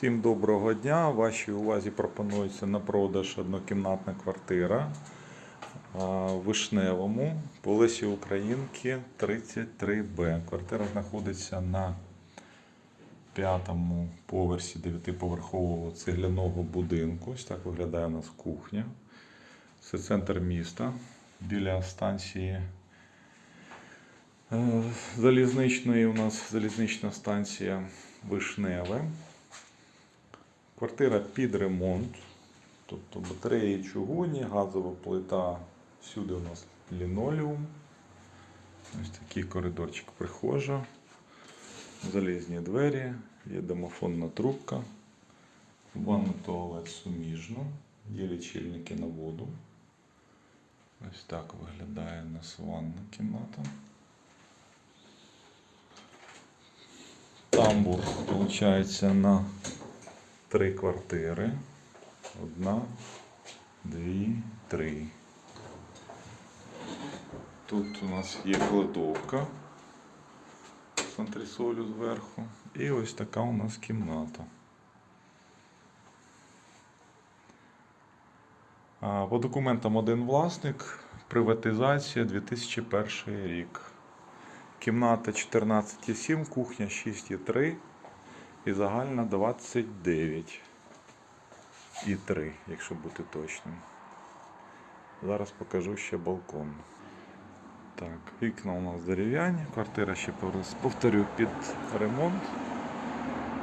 Всім доброго дня. Вашій увазі пропонується на продаж однокімнатна квартира в Вишневому по Лесі Українки 33Б. Квартира знаходиться на п'ятому поверсі дев'ятиповерхового цегляного будинку. Ось так виглядає у нас кухня. Це центр міста біля станції е, залізничної. У нас залізнична станція Вишневе. Квартира під ремонт. Тобто батареї чугунні, газова плита. Всюди у нас лінолеум. Ось такий коридорчик прихожа. Залізні двері, є домофонна трубка. Ванна туалет суміжно. Є лічильники на воду. Ось так виглядає у нас ванна кімната. Тамбур, виходить, на три квартири. Одна, дві, три. Тут у нас є кладовка з антресолю зверху. І ось така у нас кімната. По документам один власник, приватизація 2001 рік. Кімната 14,7, кухня 6,3 і загальна 29 і 3, якщо бути точним. Зараз покажу ще балкон. Так, вікна у нас дерев'яні, квартира ще повторю під ремонт.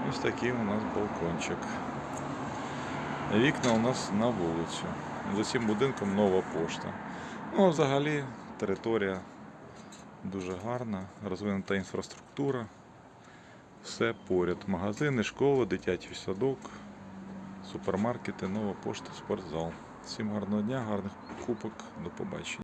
Ось такий у нас балкончик. Вікна у нас на вулицю. За цим будинком нова пошта. Ну, а взагалі територія дуже гарна, розвинута інфраструктура. Все поряд. Магазини, школа, дитячий садок, супермаркети, нова пошта, спортзал. Всім гарного дня, гарних покупок, до побачення.